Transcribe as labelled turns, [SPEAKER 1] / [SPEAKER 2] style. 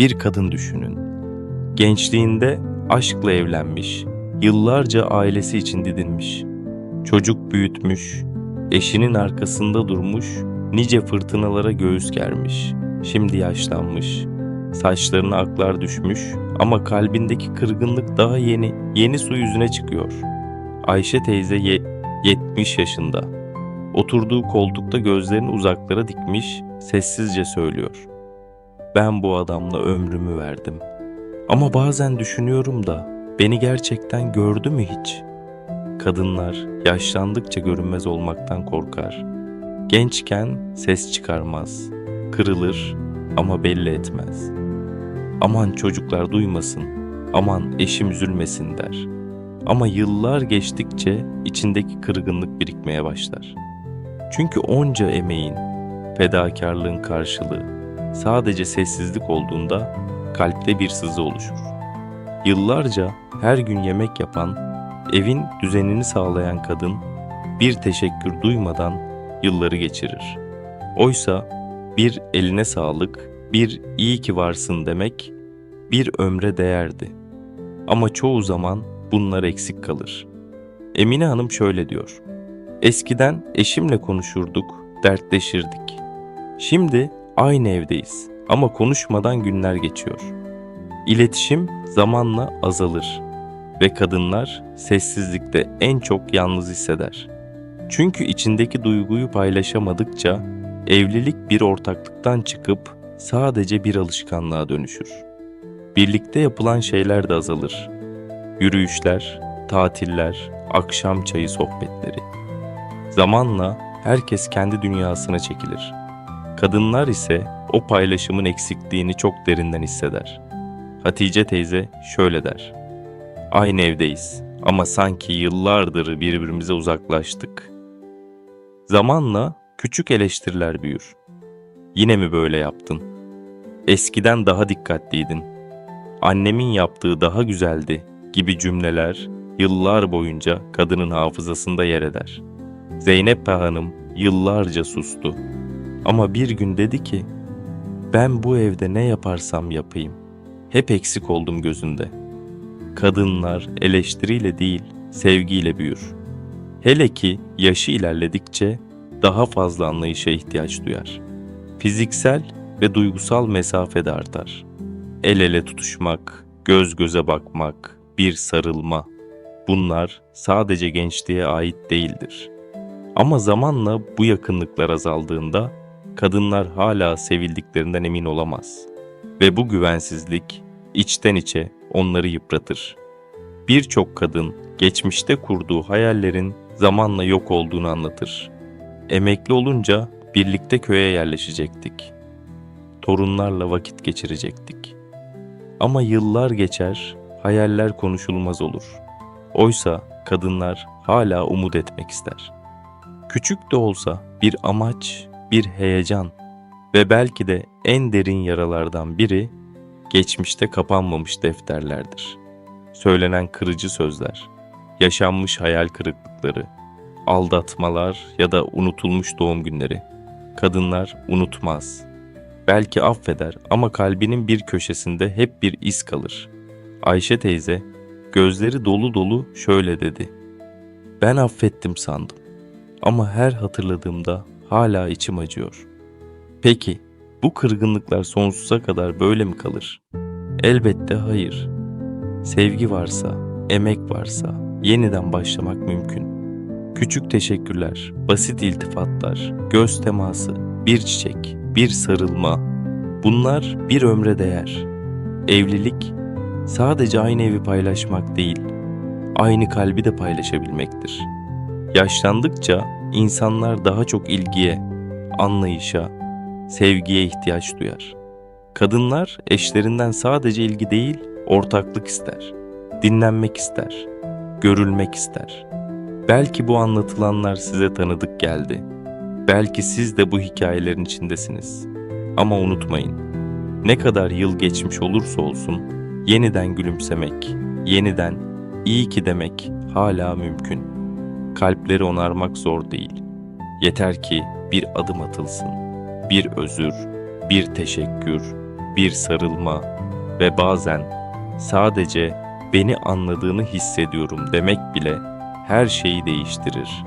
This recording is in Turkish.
[SPEAKER 1] Bir kadın düşünün. Gençliğinde aşkla evlenmiş, yıllarca ailesi için didinmiş. Çocuk büyütmüş, eşinin arkasında durmuş, nice fırtınalara göğüs germiş. Şimdi yaşlanmış, saçlarına aklar düşmüş ama kalbindeki kırgınlık daha yeni, yeni su yüzüne çıkıyor. Ayşe teyze ye- 70 yaşında. Oturduğu koltukta gözlerini uzaklara dikmiş, sessizce söylüyor. Ben bu adamla ömrümü verdim. Ama bazen düşünüyorum da beni gerçekten gördü mü hiç? Kadınlar yaşlandıkça görünmez olmaktan korkar. Gençken ses çıkarmaz, kırılır ama belli etmez. Aman çocuklar duymasın, aman eşim üzülmesin der. Ama yıllar geçtikçe içindeki kırgınlık birikmeye başlar. Çünkü onca emeğin, fedakarlığın karşılığı sadece sessizlik olduğunda kalpte bir sızı oluşur. Yıllarca her gün yemek yapan, evin düzenini sağlayan kadın bir teşekkür duymadan yılları geçirir. Oysa bir eline sağlık, bir iyi ki varsın demek bir ömre değerdi. Ama çoğu zaman bunlar eksik kalır. Emine Hanım şöyle diyor. Eskiden eşimle konuşurduk, dertleşirdik. Şimdi aynı evdeyiz ama konuşmadan günler geçiyor. İletişim zamanla azalır ve kadınlar sessizlikte en çok yalnız hisseder. Çünkü içindeki duyguyu paylaşamadıkça evlilik bir ortaklıktan çıkıp sadece bir alışkanlığa dönüşür. Birlikte yapılan şeyler de azalır. Yürüyüşler, tatiller, akşam çayı sohbetleri. Zamanla herkes kendi dünyasına çekilir. Kadınlar ise o paylaşımın eksikliğini çok derinden hisseder. Hatice teyze şöyle der. Aynı evdeyiz ama sanki yıllardır birbirimize uzaklaştık. Zamanla küçük eleştiriler büyür. Yine mi böyle yaptın? Eskiden daha dikkatliydin. Annemin yaptığı daha güzeldi gibi cümleler yıllar boyunca kadının hafızasında yer eder. Zeynep Hanım yıllarca sustu. Ama bir gün dedi ki, ben bu evde ne yaparsam yapayım, hep eksik oldum gözünde. Kadınlar eleştiriyle değil, sevgiyle büyür. Hele ki yaşı ilerledikçe daha fazla anlayışa ihtiyaç duyar. Fiziksel ve duygusal mesafe de artar. El ele tutuşmak, göz göze bakmak, bir sarılma. Bunlar sadece gençliğe ait değildir. Ama zamanla bu yakınlıklar azaldığında kadınlar hala sevildiklerinden emin olamaz ve bu güvensizlik içten içe onları yıpratır. Birçok kadın geçmişte kurduğu hayallerin zamanla yok olduğunu anlatır. Emekli olunca birlikte köye yerleşecektik. Torunlarla vakit geçirecektik. Ama yıllar geçer, hayaller konuşulmaz olur. Oysa kadınlar hala umut etmek ister. Küçük de olsa bir amaç, bir heyecan ve belki de en derin yaralardan biri geçmişte kapanmamış defterlerdir. Söylenen kırıcı sözler, yaşanmış hayal kırıklıkları, aldatmalar ya da unutulmuş doğum günleri. Kadınlar unutmaz. Belki affeder ama kalbinin bir köşesinde hep bir iz kalır. Ayşe teyze gözleri dolu dolu şöyle dedi. Ben affettim sandım ama her hatırladığımda hala içim acıyor. Peki bu kırgınlıklar sonsuza kadar böyle mi kalır? Elbette hayır. Sevgi varsa, emek varsa yeniden başlamak mümkün. Küçük teşekkürler, basit iltifatlar, göz teması, bir çiçek, bir sarılma. Bunlar bir ömre değer. Evlilik sadece aynı evi paylaşmak değil, aynı kalbi de paylaşabilmektir. Yaşlandıkça insanlar daha çok ilgiye, anlayışa, sevgiye ihtiyaç duyar. Kadınlar eşlerinden sadece ilgi değil, ortaklık ister. Dinlenmek ister, görülmek ister. Belki bu anlatılanlar size tanıdık geldi. Belki siz de bu hikayelerin içindesiniz. Ama unutmayın, ne kadar yıl geçmiş olursa olsun yeniden gülümsemek, yeniden iyi ki demek hala mümkün. Kalpleri onarmak zor değil. Yeter ki bir adım atılsın. Bir özür, bir teşekkür, bir sarılma ve bazen sadece beni anladığını hissediyorum demek bile her şeyi değiştirir.